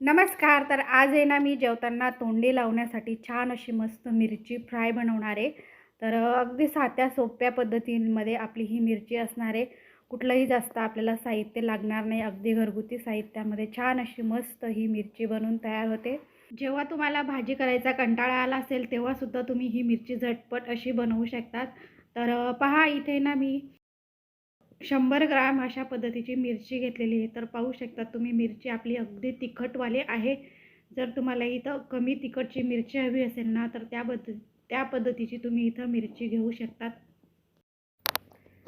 नमस्कार तर आज आहे ना मी जेवताना तोंडी लावण्यासाठी छान अशी मस्त मिरची फ्राय बनवणार आहे. तर अगदी साध्या सोप्या पद्धतींमध्ये आपली ही मिरची असणार आहे. कुठलंही जास्त आपल्याला साहित्य लागणार नाही अगदी घरगुती साहित्यामध्ये छान अशी मस्त ही मिरची बनवून तयार होते. जेव्हा तुम्हाला भाजी करायचा कंटाळा आला असेल तेव्हासुद्धा तुम्ही ही मिरची झटपट अशी बनवू शकतात. तर पहा इथे ना मी शंभर ग्राम अशा पद्धतीची मिरची घेतलेली आहे. तर पाहू शकता तुम्ही मिरची आपली अगदी तिखटवाली आहे. जर तुम्हाला इथं कमी तिखटची मिरची हवी असेल ना तर त्या पद्ध त्या पद्धतीची तुम्ही इथं मिरची घेऊ शकतात.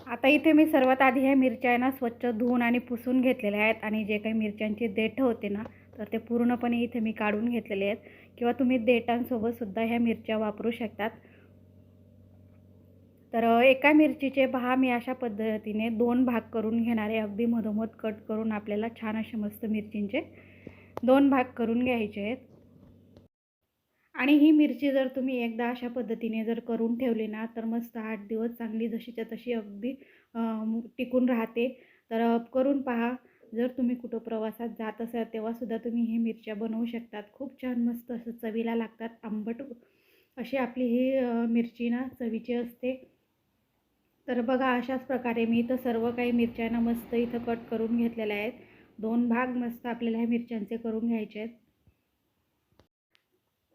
आता इथे मी सर्वात आधी ह्या मिरच्या आहे ना स्वच्छ धुवून आणि पुसून घेतलेल्या आहेत. आणि जे काही मिरच्यांचे देठं होते ना तर ते पूर्णपणे इथे मी काढून घेतलेले आहेत. किंवा तुम्ही देठांसोबतसुद्धा ह्या मिरच्या वापरू शकतात. तर एका मिरचीचे पहा मी अशा पद्धतीने दोन भाग करून घेणार आहे. अगदी मधोमध कट करून आपल्याला छान असे मस्त मिरचींचे दोन भाग करून घ्यायचे आहेत. आणि ही मिरची जर तुम्ही एकदा अशा पद्धतीने जर करून ठेवली ना तर मस्त आठ दिवस चांगली जशीच्या तशी अगदी टिकून राहते. तर करून पहा. जर तुम्ही कुठं प्रवासात जात असाल तेव्हासुद्धा तुम्ही हे मिरच्या बनवू शकतात. खूप छान मस्त असं चवीला लागतात आंबट. अशी आपली ही मिरची ना चवीची असते. तर बघा अशाच प्रकारे मी इथं सर्व काही मिरच्यांना मस्त इथं कट करून घेतलेल्या आहेत. दोन भाग मस्त आपल्याला ह्या मिरच्यांचे करून घ्यायचे आहेत.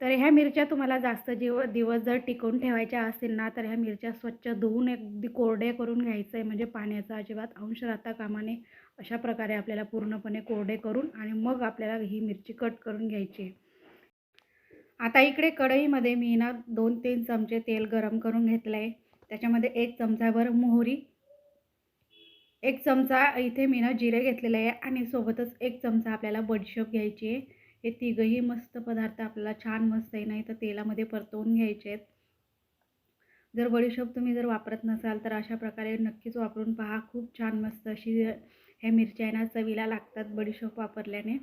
तर ह्या मिरच्या तुम्हाला जास्त जीव दिवस जर टिकवून ठेवायच्या असतील ना तर ह्या मिरच्या स्वच्छ धुवून अगदी कोरडे करून घ्यायचं आहे म्हणजे पाण्याचा अजिबात अंश राहता कामाने. अशा प्रकारे आपल्याला पूर्णपणे कोरडे करून आणि मग आपल्याला ही मिरची कट करून घ्यायची आहे. आता इकडे कढईमध्ये मी ना दोन तीन चमचे तेल गरम करून घेतलं आहे त्याच्यामध्ये एक चमचाभर मोहरी एक चमचा इथे मी ना जिरे घेतलेले आहे आणि सोबतच एक चमचा आपल्याला बडीशोप घ्यायची आहे. हे तिघंही मस्त पदार्थ आपल्याला छान मस्त आहे नाही तर तेलामध्ये परतवून घ्यायचे आहेत. जर बडीशोप तुम्ही जर वापरत नसाल तर अशा प्रकारे नक्कीच वापरून पहा. खूप छान मस्त अशी ह्या मिरच्या आहे ना चवीला लागतात बडीशोप वापरल्याने.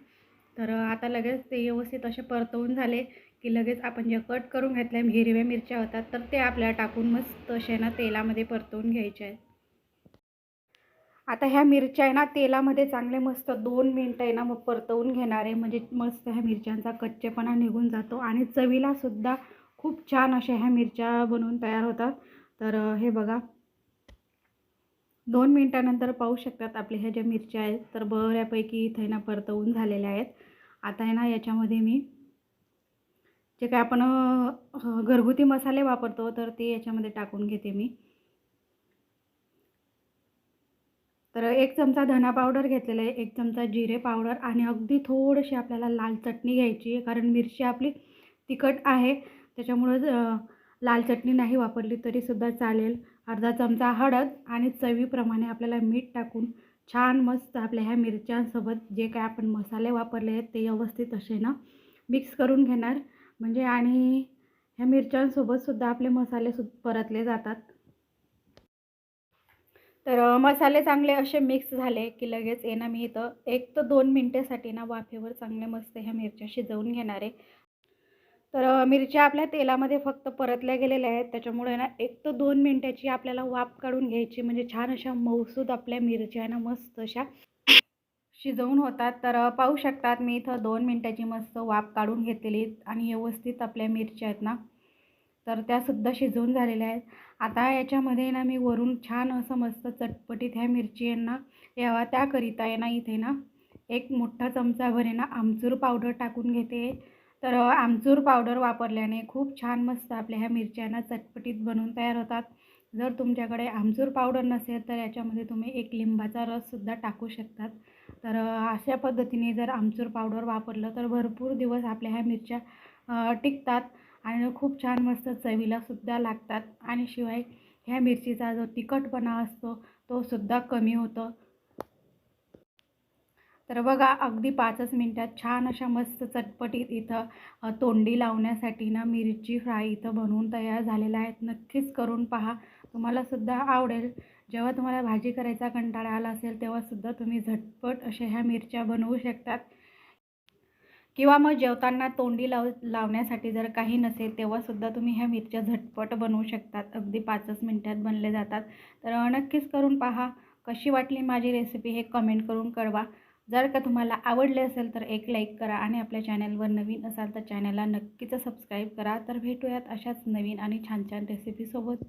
तर आता लगेच ते व्यवस्थित असे परतवून झाले. की लगेच आपण जे कट करून घेतल्या हिरव्या मिरच्या होतात तर ते आपल्याला टाकून मस्त असे ना तेलामध्ये परतवून घ्यायचे आहेत. आता ह्या मिरच्या आहे ना तेलामध्ये चांगले मस्त दोन मिनटं आहे ना मग परतवून घेणार. आहे म्हणजे मस्त ह्या मिरच्यांचा कच्चेपणा निघून जातो. आणि चवीला सुद्धा खूप छान अशा ह्या मिरच्या बनवून तयार होतात. तर हे बघा. दोन मिनटानंतर पाहू शकतात आपल्या ह्या ज्या मिरच्या आहेत तर बऱ्यापैकी इथे ना परतवून झालेल्या आहेत. आता आहे ना याच्यामध्ये मी जे काय आपण घरगुती मसाले वापरतो तर ते याच्यामध्ये टाकून घेते मी. तर एक चमचा धना पावडर घेतलेला आहे एक चमचा जिरे पावडर आणि अगदी थोडीशी आपल्याला लाल चटणी घ्यायची आहे कारण मिरची आपली तिखट आहे. त्याच्यामुळं लाल चटणी नाही वापरली तरीसुद्धा चालेल. अर्धा चमचा हळद आणि चवीप्रमाणे आपल्याला मीठ टाकून छान मस्त आपल्या ह्या मिरच्यांसोबत जे काय आपण मसाले वापरले आहेत ते व्यवस्थित असे ना मिक्स करून घेणार. म्हणजे आणि ह्या मिरच्यांसोबतसुद्धा आपले मसाले सु परतले जातात. तर मसाले चांगले असे मिक्स झाले की लगेच येणं ना मी इथं. एक तर दोन मिनटेसाठी ना वाफेवर चांगले मस्त ह्या मिरच्या शिजवून घेणार आहे. तर मिरच्या आपल्या तेलामध्ये फक्त परतल्या गेलेल्या आहेत. त्याच्यामुळे ना एक तर दोन मिनटाची आपल्याला वाफ काढून घ्यायची. म्हणजे छान अशा मऊसूद आपल्या मिरच्या ना मस्त अशा. शिजवून होतात. तर पाहू शकतात मी इथं दोन मिनटाची मस्त वाफ काढून घेतलेली आणि व्यवस्थित आपल्या मिरच्या आहेत ना. तर त्यासुद्धा शिजवून झालेल्या आहेत. आता याच्यामध्ये ना मी वरून छान असं मस्त चटपटीत ह्या मिरची यांना यावा त्याकरिता आहे ना इथे ना एक मोठा चमचाभर आहे ना आमचूर पावडर टाकून घेते. तर आमचूर पावडर वापरल्याने खूप छान मस्त आपल्या ह्या मिरच्या ना चटपटीत बनवून तयार होतात. जर तुमच्याकडे आमचूर पावडर नसेल तर याच्यामध्ये तुम्ही एक लिंबाचा रससुद्धा टाकू शकतात. तर अशा पद्धतीने जर आमचूर पावडर वापरलं तर भरपूर दिवस आपल्या ह्या मिरच्या टिकतात आणि खूप छान मस्त चवीलासुद्धा लागतात आणि शिवाय ह्या मिरचीचा जो तिखटपणा असतो तो सुद्धा कमी होतो. तर बघा अगदी पाचच मिनटात छान अशा मस्त चटपटीत इथं तोंडी लावण्यासाठी ना मिरची फ्राय इथं बनवून तयार झालेल्या आहेत. नक्कीच करून पहा. तुम्हालासुद्धा आवडेल. जेव्हा तुम्हाला भाजी करायचा कंटाळा आला असेल तेव्हासुद्धा तुम्ही झटपट अशा ह्या मिरच्या बनवू शकतात. किंवा मग जेवताना तोंडी लाव लावण्यासाठी जर काही नसेल तेव्हासुद्धा तुम्ही ह्या मिरच्या झटपट बनवू शकतात. अगदी पाचच मिनटात बनले जातात. तर नक्कीच करून पहा. कशी वाटली माझी रेसिपी हे कमेंट करून कळवा. जर का तुम्हाला आवडले असेल तर एक लाईक करा आणि आपल्या चॅनलवर नवीन असाल तर चॅनलला नक्कीच सबस्क्राईब करा. तर भेटूयात अशाच नवीन आणि छान छान रेसिपीसोबत